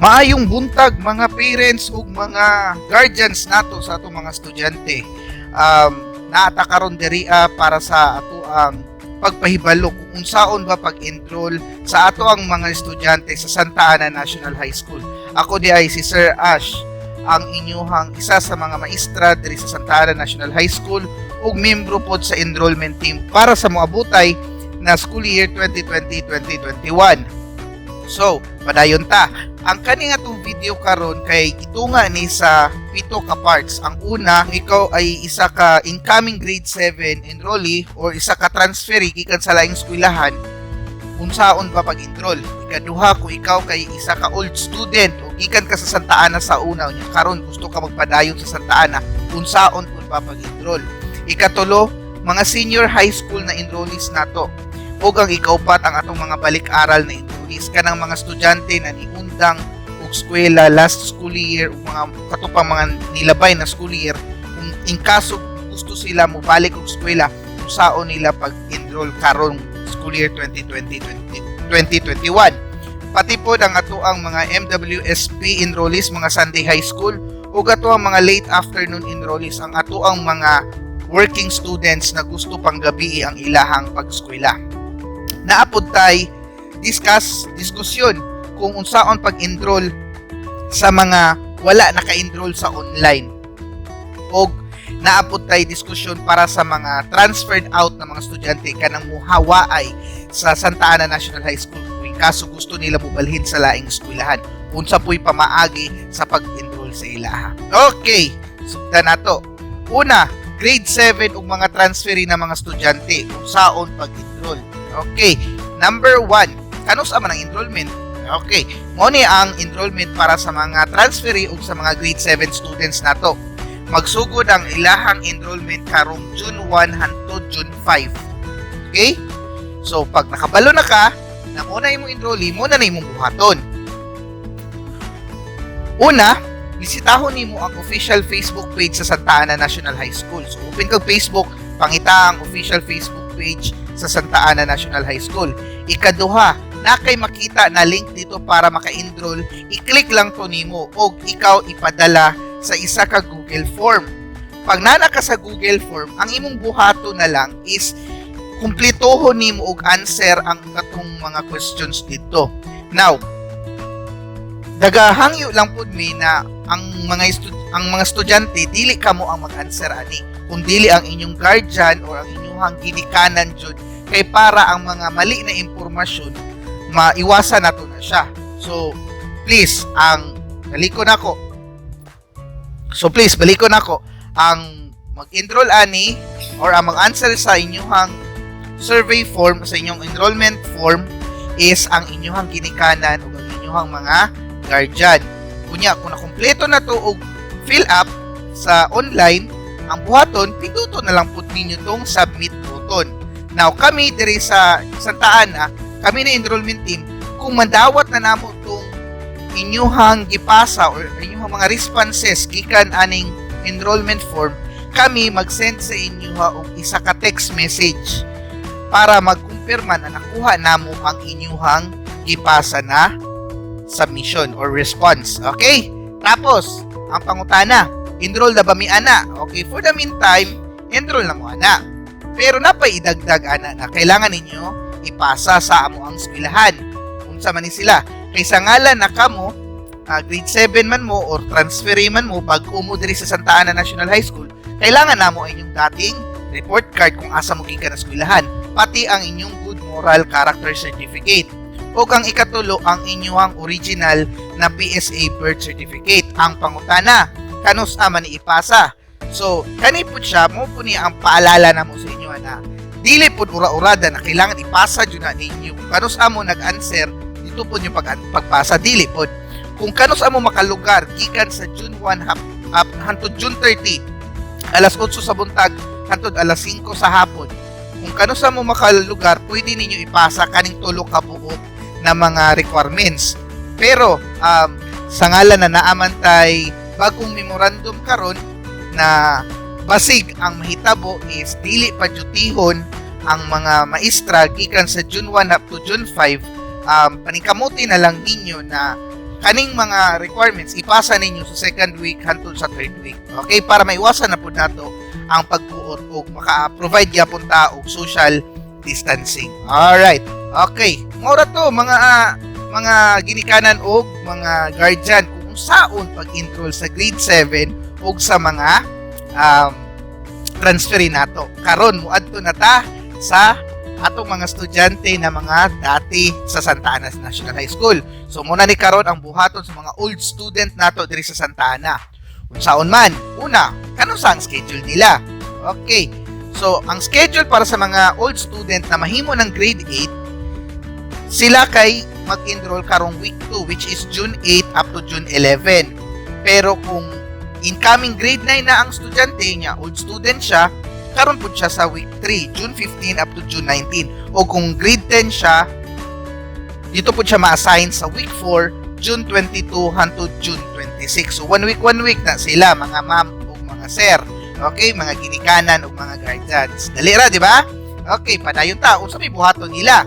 Maayong buntag mga parents ug mga guardians nato sa atong mga estudyante. Um, naata karon diri ah, para sa ato ang pagpahibalo kung unsaon ba pag-enroll sa ato ang mga estudyante sa Santa Ana National High School. Ako di ay si Sir Ash, ang inyuhang isa sa mga maestra diri sa Santa Ana National High School ug membro pod sa enrollment team para sa moabutay na school year 2020-2021. So, padayon ta. Ang kani nga tong video karon kay gitunga ni sa pito ka parts. Ang una, ikaw ay isa ka incoming grade 7 enrollee or isa ka transferee gikan sa laing eskwelahan unsaon pa pag-enroll. Ikaduha kung ikaw kay isa ka old student o gikan ka sa Santa Ana sa una unya karon gusto ka magpadayon sa Santa Ana unsaon kun pa pag-enroll. Ikatulo, mga senior high school na enrollees nato ug ang ikaupat ang atong mga balik-aral na enrollees kanang mga estudyante na niundang og eskwela last school year ug mga katupang mga nilabay na school year. Kung in kaso gusto sila mo balik og eskwela usaon nila pag-enroll karon school year 2020-2021 pati po ang ato ang mga MWSP enrollees mga Sunday High School ug ato ang mga late afternoon enrollees ang ato ang mga working students na gusto pang gabi ang ilahang pag-eskwela naapod tay discuss diskusyon kung unsaon pag-enroll sa mga wala naka-enroll sa online. Og naapod tay diskusyon para sa mga transferred out na mga estudyante kanang muhawaay sa Santa Ana National High School kung kaso gusto nila mubalhin sa laing eskwelahan. Unsa po'y pamaagi sa pag-enroll sa ilaha. Okay, sugdan nato. Una, grade 7 ug mga transferee na mga estudyante kung saon pag-enroll. Okay, number 1, kanus man ang enrollment? Okay, mo ni ang enrollment para sa mga transferee ug sa mga grade 7 students nato. Magsugod ang ilahang enrollment karong June 1 hangtod June 5. Okay? So pag nakabalo na ka, na mo na imong enrollee, mo na na imong buhaton. Una, bisitahon nimo ang official Facebook page sa Santa Ana National High School. So open kag Facebook, pangita ang official Facebook page sa Santa Ana National High School. Ikaduha, na kay makita na link dito para maka-enroll, i-click lang to nimo o ikaw ipadala sa isa ka Google Form. Pag nana ka sa Google Form, ang imong buhato na lang is kumpletohon nimo og answer ang katong mga questions dito. Now, dagahangyo lang pud mi na ang mga ang mga estudyante dili kamo ang mag-answer ani kung dili ang inyong guardian or ang inyong ginikanan jud kay para ang mga mali na impormasyon maiwasan nato na siya. So, please, ang balikon ako. So, please, balikon ako. Ang mag-enroll ani or ang mag-answer sa inyong survey form, sa inyong enrollment form is ang inyong ginikanan o ang inyong mga guardian. Kunya, kung nakumpleto na to og fill up sa online, ang buhaton, pinduto na lang po ninyo tong submit button. Now, kami diri sa Santa Ana, kami na enrollment team, kung mandawat na namo tong inyuhang gipasa or inyuhang mga responses gikan aning enrollment form, kami mag-send sa inyo og isa ka text message para magkumpirma na nakuha namo ang inyuhang gipasa na submission or response. Okay? Tapos, ang pangutana, enroll na ba mi ana? Okay, for the meantime, enroll na mo ana. Pero napay idagdag ana na kailangan ninyo ipasa sa amo ang eskwelahan. Unsa man ni sila? Kaysa ngalan na kamo, uh, grade 7 man mo or transferee man mo pag umo diri sa Santa Ana National High School, kailangan namo ang inyong dating report card kung asa mo gikan na eskwelahan, pati ang inyong good moral character certificate. O ang ikatulo ang inyong original na PSA birth certificate. Ang pangutana, kanus aman ni ipasa. So, kani po siya, mo po niya ang paalala na mo sa inyo na dili pud ura-urada na kailangan ipasa jud na ninyo. Kanus amo nag-answer, dito po yung pag pagpasa dili pod. Kung kanus amo makalugar gikan sa June 1 hap, up hantod June 30 alas 8 sa buntag hantod alas 5 sa hapon. Kung kanus amo makalugar, pwede ninyo ipasa kaning tulo ka buok na mga requirements. Pero um, sa ngalan na naamantay bagong memorandum karon na basig ang mahitabo is dili pa jutihon ang mga maestra gikan sa June 1 up to June 5 um, paningkamuti na lang ninyo na kaning mga requirements ipasa ninyo sa second week hantod sa third week. Okay, para maiwasan na po nato ang pagbuot o maka-provide gyapon ta og social distancing. Alright. Okay. Mura to mga ah, mga ginikanan og mga guardian saon pag-enroll sa grade 7 og sa mga um, transferi nato. Karon muadto na ta sa atong mga estudyante na mga dati sa Santa Ana National High School. So muna ni karon ang buhaton sa mga old student nato diri sa Santa Ana. Unsaon man, una, kano sa ang schedule nila? Okay. So ang schedule para sa mga old student na mahimo ng grade 8 sila kay mag-enroll karong week 2 which is June 8 up to June 11. Pero kung incoming grade 9 na ang estudyante niya, old student siya, karon po siya sa week 3, June 15 up to June 19. O kung grade 10 siya, dito po siya ma-assign sa week 4, June 22 hangtod June 26. So one week, one week na sila, mga ma'am o mga sir. Okay, mga ginikanan o mga guardians. Dali ra, di ba? Okay, padayon ta. Unsa may buhaton nila?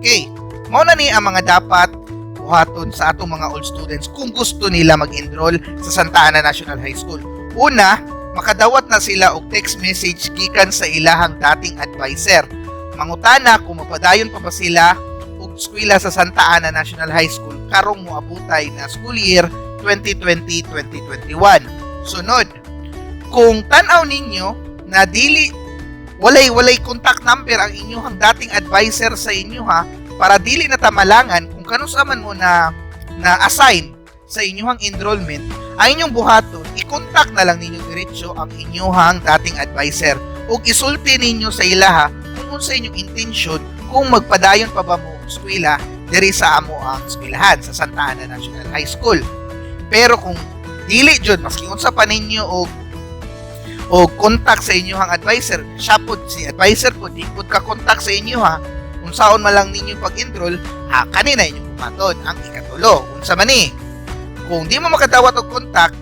Okay. Mao na ni ang mga dapat buhaton sa atong mga old students kung gusto nila mag-enroll sa Santa Ana National High School. Una, makadawat na sila og text message gikan sa ilahang dating advisor. Mangutana kung mapadayon pa ba sila og eskwela sa Santa Ana National High School karong moabutay na school year 2020-2021. Sunod, kung tanaw ninyo na dili walay walay contact number ang inyong dating advisor sa inyo ha para dili na tamalangan kung kano sa man mo na na assign sa inyong enrollment ang inyong buhaton i-contact na lang ninyo diretso ang inyong dating advisor ug isulti ninyo sa ilaha kung unsa inyong intention kung magpadayon pa ba mo eskwela diri sa amo ang eskwelahan sa Santa Ana National High School. Pero kung dili jud maski unsa pa ninyo og o contact sa inyo hang advisor siya po si advisor po di ka contact sa inyo ha saon man lang ninyo pag-enroll ha kanina inyong bumaton ang ikatulo unsa man ni kung di mo makadawat og contact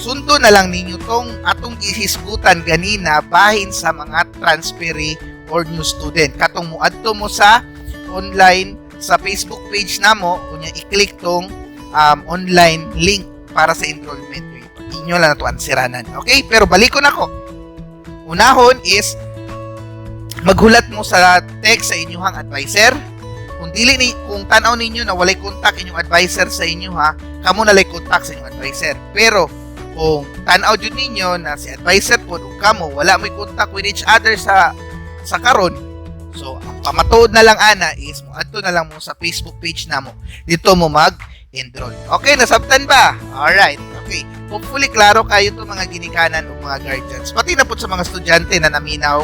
sundo na lang ninyo tong atong gihisgutan ganina bahin sa mga transferee or new student katong muadto mo sa online sa Facebook page namo kunya i-click tong um, online link para sa enrollment inyo lang na to ansiranan. Okay? Pero balik ko na ko. Unahon is maghulat mo sa text sa inyong advisor. Kung dili ni kung tanaw ninyo na walay contact inyong advisor sa inyo ha, kamo na lay contact sa inyong advisor. Pero kung tanaw jud ninyo na si advisor po ug kamo wala may contact with each other sa sa karon, so ang pamatuod na lang ana is mo adto na lang mo sa Facebook page namo. Dito mo mag enroll. Okay, nasabtan ba? Alright, okay. Hopefully, klaro kayo to mga ginikanan o mga guardians. Pati na po sa mga estudyante na naminaw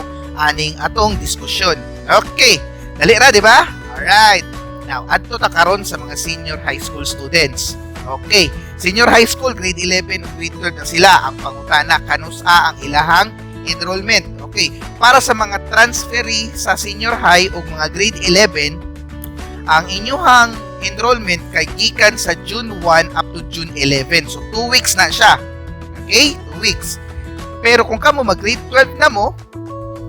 aning atong diskusyon. Okay, dali ra, di ba? Alright. Now, adto ta karon sa mga senior high school students. Okay, senior high school, grade 11 o grade 12 na sila. Ang pangutana, kanusa ang ilahang enrollment. Okay, para sa mga transferee sa senior high o mga grade 11, ang inyuhang enrollment kay gikan sa June 1 up to June 11. So 2 weeks na siya. Okay? 2 weeks. Pero kung kamo mag grade 12 na mo,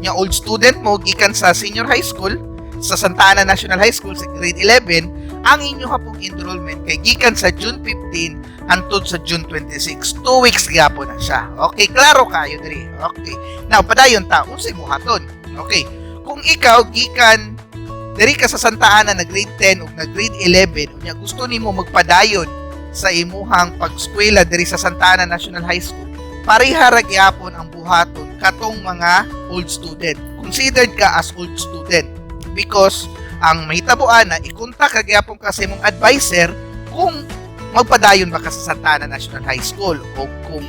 nya old student mo gikan sa senior high school sa Santa Ana National High School sa grade 11, ang inyo hapong enrollment kay gikan sa June 15 hangtod sa June 26. 2 weeks gyapon na siya. Okay, klaro kayo diri. Okay. Now, padayon ta unsay buhaton. Okay. Kung ikaw gikan diri ka sa Santa Ana na grade 10 ug na grade 11 unya gusto nimo magpadayon sa imuhang pag-eskwela diri sa Santa Ana National High School pareha ra gyapon ang buhaton katong mga old student considered ka as old student because ang mahitabuan na i-contact ka gyapon ka sa imong advisor kung magpadayon ba ka sa Santa Ana National High School o kung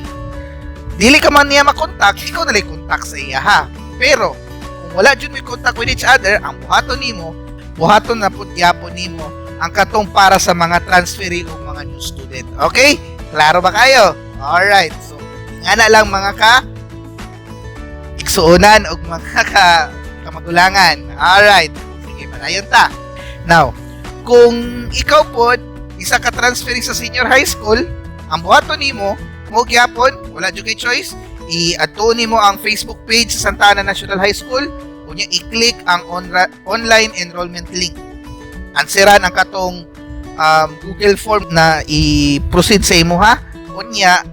dili ka man niya makontak ikaw na lang contact sa iya ha pero wala jud may contact with each other, ang buhaton nimo, buhaton na pud gyapon nimo ang katong para sa mga transferee o mga new student. Okay? Klaro ba kayo? Alright. So, ingana lang mga ka iksuunan o mga ka kamagulangan. Alright. Sige, padayon ta. Now, kung ikaw po isa ka transferee sa senior high school, ang buhaton nimo mo gyapon, wala jud kay choice, i-add mo ang Facebook page sa Santa Ana National High School kunya i-click ang on- online enrollment link. Anseran ang katong um, Google Form na i-proceed sa imo ha. Unya,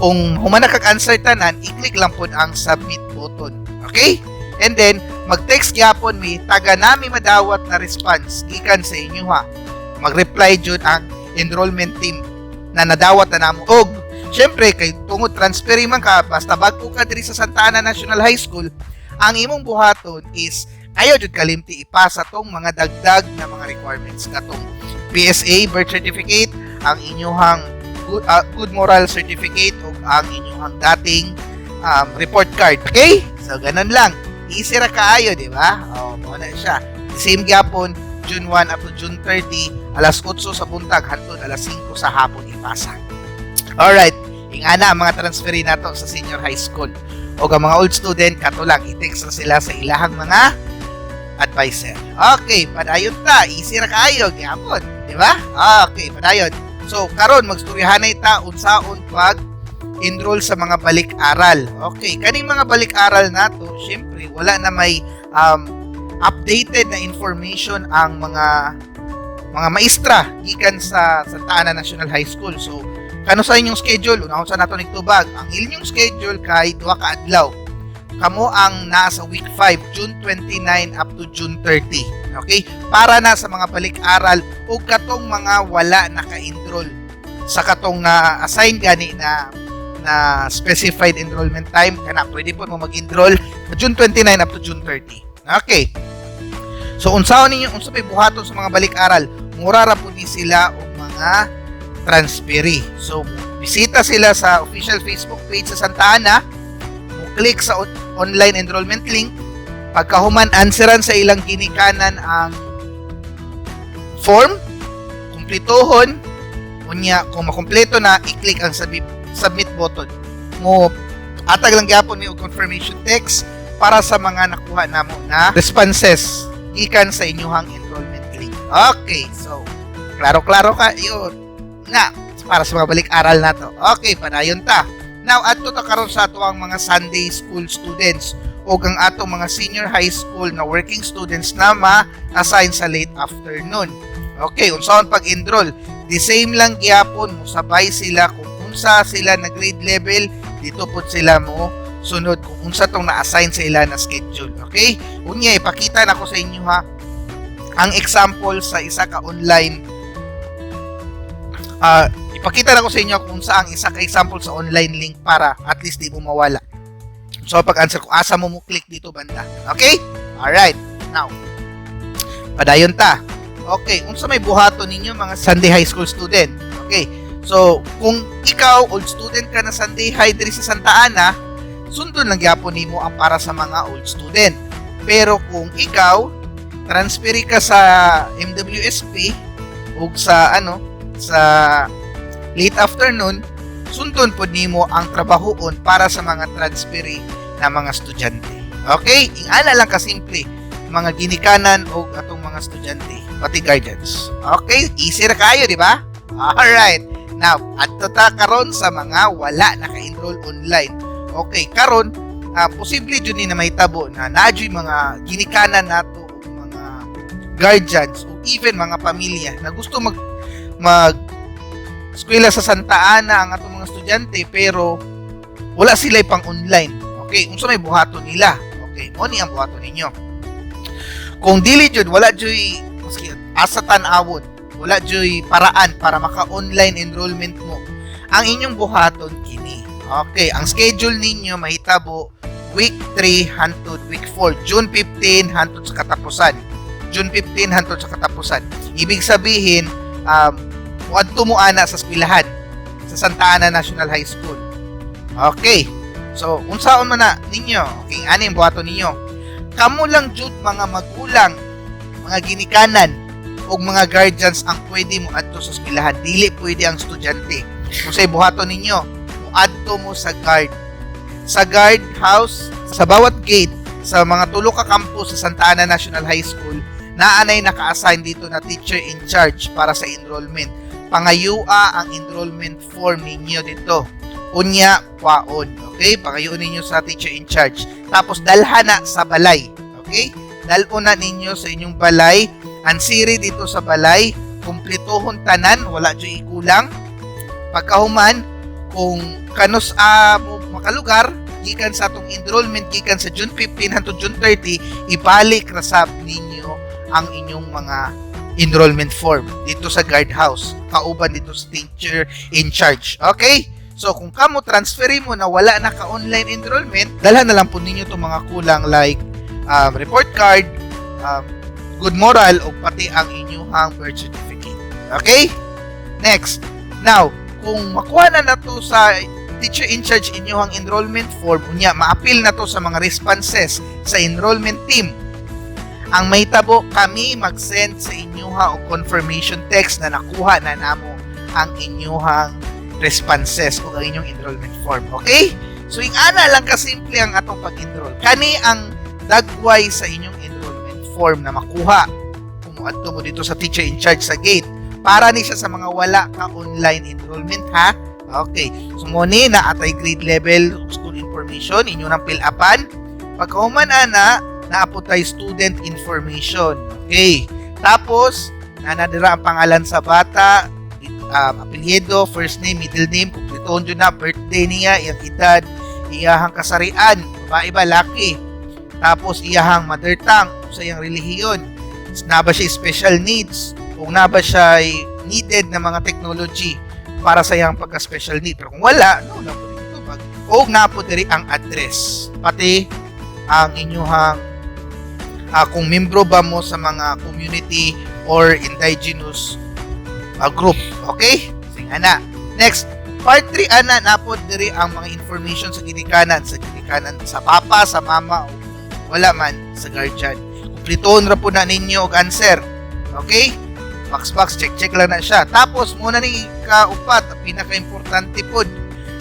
kung humana kag answer tanan, i-click lang po ang submit button. Okay? And then, mag-text gyapon mi taga nami madawat na response gikan sa inyo ha. Mag-reply jud ang enrollment team na nadawat na namo. Og syempre kay tungod transferi man ka basta bago ka diri sa Santa Ana National High School, ang imong buhaton is ayaw jud kalimti ipasa tong mga dagdag na mga requirements katong PSA birth certificate, ang inyong good, uh, good moral certificate o ang inyong dating um, report card. Okay? So ganun lang. Easy ra kaayo, di ba? Oh, mo na siya. Same gyapon June 1 up to June 30, alas 8 sa buntag hangtod alas 5 sa hapon ipasa. Alright, ingana ang mga transferi nato sa senior high school. O ang mga old student, kato i-text na sila sa ilahang mga advisor. Okay, padayon ta. Easy ra kaayo, gyapon. Di ba? Okay, padayon. So, karon magstoryahanay ta unsaon pag enroll sa mga balik-aral. Okay, kaning mga balik-aral nato, syempre wala na may um, updated na information ang mga mga maestra gikan sa Santa Ana National High School. So, kano sa inyong schedule? Unahon sa nato nigtubag. Ang inyong schedule kay duha ka adlaw. Kamo ang nasa week 5, June 29 up to June 30. Okay? Para na sa mga balik-aral o katong mga wala naka-enroll sa katong na assign gani na na specified enrollment time kana pwede po mo mag-enroll June 29 up to June 30. Okay. So unsaon ninyo unsa may buhaton sa mga balik-aral? Mura ra ni sila og mga transferi. So bisita sila sa official Facebook page sa Santa Ana, mo click sa online enrollment link, pagkahuman answeran sa ilang ginikanan ang form, kumplituhon, unya kung makumpleto na i-click ang submit, submit button. Mo atag lang gyapon ni confirmation text para sa mga nakuha namo na responses gikan sa inyong enrollment link. Okay, so klaro-klaro ka yun na para sa mga balik-aral na to. Okay, padayon ta. Now, adto ta karon sa ato ang mga Sunday school students o ang ato mga senior high school na working students na ma-assign sa late afternoon. Okay, unsaon pag-enroll? The same lang gyapon mo sabay sila kung unsa sila na grade level dito po sila mo sunod kung unsa tong na-assign sa ila na schedule. Okay? Unya ipakita na ko sa inyo ha ang example sa isa ka online ah ipakita na ko sa inyo kung saan isa ka example sa online link para at least di mo mawala. So pag-answer ko asa mo mo click dito banda. Okay? Alright. Now, padayon ta. Okay, unsa may buhaton ninyo mga Sunday High School student? Okay. So, kung ikaw old student ka na Sunday High diri sa Santa Ana, sundon lang gyapon nimo ang para sa mga old student. Pero kung ikaw transferi ka sa MWSP ug sa ano sa late afternoon, sundon po nimo ang trabahoon para sa mga transferi na mga estudyante. Okay? Ingana lang kasimple mga ginikanan o atong mga estudyante pati guardians. Okay? Easy ra kayo, di ba? Alright. Now, adto ta karon sa mga wala naka-enroll online. Okay, karon uh, posible jud ni na mahitabo na naadyoy mga ginikanan nato mga guardians o even mga pamilya na gusto mag mag eskwela sa Santa Ana ang atong mga estudyante pero wala sila pang online. Okay, unsa may buhaton nila? Okay, mo ni ang buhaton ninyo. Kung dili jud wala joy maski asa tan-awon, wala joy paraan para maka-online enrollment mo. Ang inyong buhaton kini. Okay, ang schedule ninyo mahitabo week 3 hantod week 4, June 15 hantod sa katapusan. June 15 hantod sa katapusan. Ibig sabihin, um, muadto mo ana sa eskwelahan sa Santa Ana National High School. Okay. So, unsaon man na ninyo? Okay, ani buhaton ninyo? Kamo lang jud mga magulang, mga ginikanan o mga guardians ang pwede mo adto sa eskwelahan. Dili pwede ang estudyante. Kung sa buhaton ninyo, muadto mo sa guard. Sa guard house, sa bawat gate, sa mga tulo ka campus sa Santa Ana National High School, naanay naka-assign dito na teacher in charge para sa enrollment. Pangayua ang enrollment form ninyo dito. Unya, kwaon. Okay? Pangayuon ninyo sa teacher in charge. Tapos, dalhan na sa balay. Okay? Dalon na ninyo sa inyong balay. Ansiri dito sa balay kumpletohon tanan wala jud ikulang pagkahuman kung kanus a mo makalugar gikan sa atong enrollment gikan sa June 15 hangtod June 30 ibalik ra sab ninyo ang inyong mga enrollment form dito sa guardhouse. Kauban dito sa teacher in charge. Okay? So kung kamo transferi mo na wala na ka online enrollment dalhan na lang po ninyo itong mga kulang like um, report card um, good moral o pati ang inyong birth certificate. Okay? Next. Now kung makuha na na to sa teacher in charge inyong enrollment form unya ma-appeal na to sa mga responses sa enrollment team ang may tabo kami mag-send sa inyuha o confirmation text na nakuha na namo ang inyuhang responses o ang inyong enrollment form okay? So ing ana lang kasimple ang atong pag-enroll. Kani ang dagway sa inyong enrollment form na makuha. Kung muadto mo dito sa teacher in charge sa gate. Para ni siya sa mga wala ka online enrollment ha? Okay. So mo ni na atay grade level school information inyo nang fill upan. Pagkahuman ana naapo tay student information. Okay. Tapos nanadira ang pangalan sa bata, um, apelyido, first name, middle name, kumpleton jud na birthday niya, iyang edad, iyahang kasarian, babae ba laki. Tapos iyahang mother tongue, sa iyang relihiyon. Na ba siya special needs? Kung na ba siya needed na mga technology para sa iyang pagka-special need. Pero kung wala, no, na po dito pag o na po diri ang address. Pati ang inyuhang uh, kung membro ba mo sa mga community or indigenous uh, group. Okay? Sing ana. Next, part 3 ana na po diri ang mga information sa ginikanan, sa ginikanan sa papa, sa mama o wala man sa guardian. Kumplitoon ra po na ninyo og answer. Okay? box box check check lang na siya tapos muna ni kaupat pinaka-importante pod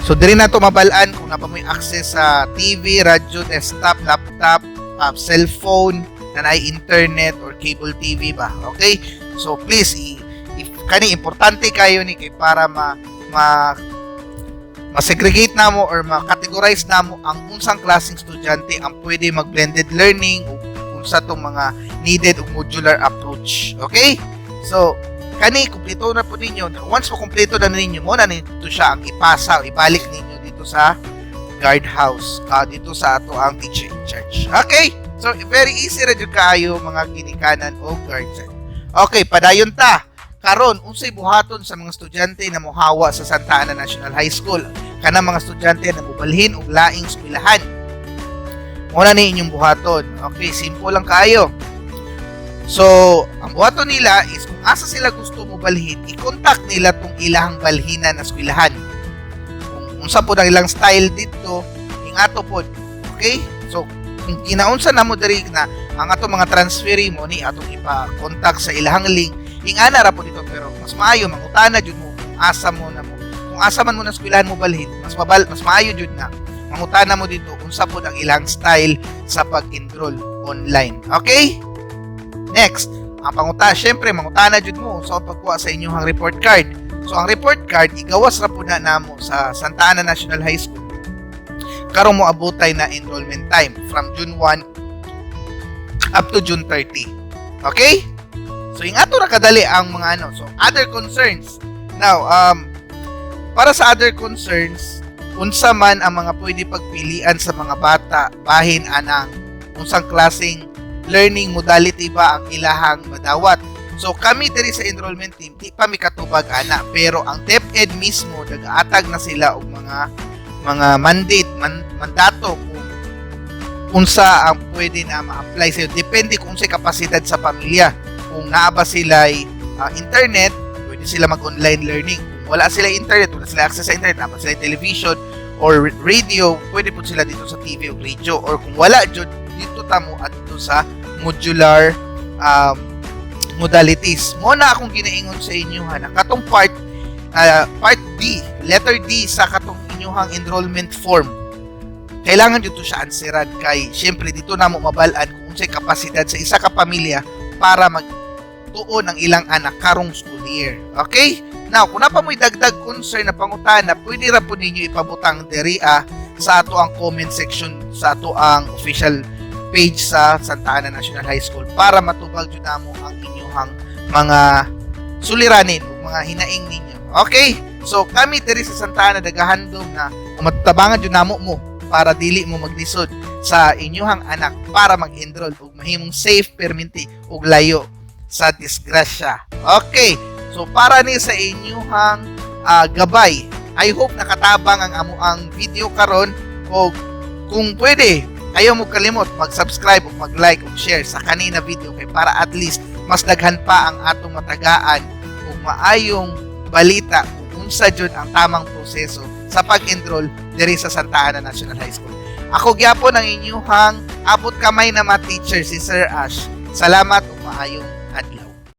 so diri na to mabalaan kung napa mo access sa TV, radio, desktop, laptop, uh, cellphone na na internet or cable TV ba okay so please i, if kani importante kayo ni kay para ma, ma ma-segregate namo or ma-categorize namo ang unsang klaseng estudyante ang pwede mag-blended learning o unsa tong mga needed o modular approach okay So, kani kumpleto na po ninyo. Once mo kumpleto na ninyo, mo na nito siya ang ipasa, ibalik ninyo dito sa guardhouse, uh, dito sa ato ang teacher in charge. Okay? So, very easy ra jud kaayo mga ginikanan o guardian. Okay, padayon ta. Karon, unsay buhaton sa mga estudyante na mohawa sa Santa Ana National High School? Kana mga estudyante na mubalhin og laing eskwelahan. Muna ni inyong buhaton. Okay, simple lang kayo. So, ang buhaton nila is kung asa sila gusto mo balhin, i-contact nila tong ilang balhinan na eskwelahan. Kung unsa po ilang style dito, ing ato po. Okay? So, kung kinaunsa na mo diri na ang ato mga transferi mo ni atong ipa-contact sa ilang link, ing ana ra po dito pero mas maayo mangutana jud mo kung asa mo na mo. Kung asa man mo na eskwelahan mo balhin, mas mabal mas maayo jud na mangutana mo dito unsa po ang ilang style sa pag-enroll online. Okay? Next, ang panguta, syempre mangutana jud mo sa pagkuha sa inyong report card. So ang report card igawas ra po na namo sa Santa Ana National High School. Karon mo abutay na enrollment time from June 1 up to June 30. Okay? So ing ato ra kadali ang mga ano. So other concerns. Now, um para sa other concerns, unsa man ang mga pwede pagpilian sa mga bata bahin anang unsang klaseng learning modality ba ang ilahang madawat. So kami diri sa enrollment team, di pa mi katubag ana, pero ang DepEd mismo nagaatag na sila og mga mga mandate, man, mandato kung unsa ang pwede na ma-apply sa depende kung unsay kapasidad sa pamilya. Kung naa ba sila uh, internet, pwede sila mag-online learning. Kung wala sila internet, wala sila access sa internet, naa sila television or radio, pwede po sila dito sa TV o radio or kung wala dito tamo at dito sa modular um, modalities. Mo na akong ginaingon sa inyo ha, katong part uh, part D, letter D sa katong inyong enrollment form. Kailangan dito siya answeran kay syempre dito na mo mabalaan kung unsay kapasidad sa isa ka pamilya para mag tuon ang ilang anak karong school year. Okay? Now, kung napa mo'y dagdag concern na pangutana, pwede ra po ninyo ipabutang diri ah, sa ato ang comment section sa ato ang official page sa Santa Ana National High School para matubag jud namo ang inyong mga suliranin ug mga hinaing ninyo. Okay? So kami diri sa Santa Ana nagahandom na umatabangan jud namo mo para dili mo maglisod sa inyuhang anak para mag-enroll ug mahimong safe perminti ug layo sa disgrasya. Okay. So para ni sa inyuhang ah, gabay, I hope nakatabang ang amo ang video karon o kung pwede ayaw mo kalimot mag-subscribe o mag-like o share sa kanina video kay para at least mas daghan pa ang atong matagaan o maayong balita kung unsa jud ang tamang proseso sa pag-enroll diri sa Santa Ana National High School. Ako gyapon ang inyuhang abot kamay na mga teacher si Sir Ash. Salamat ug maayong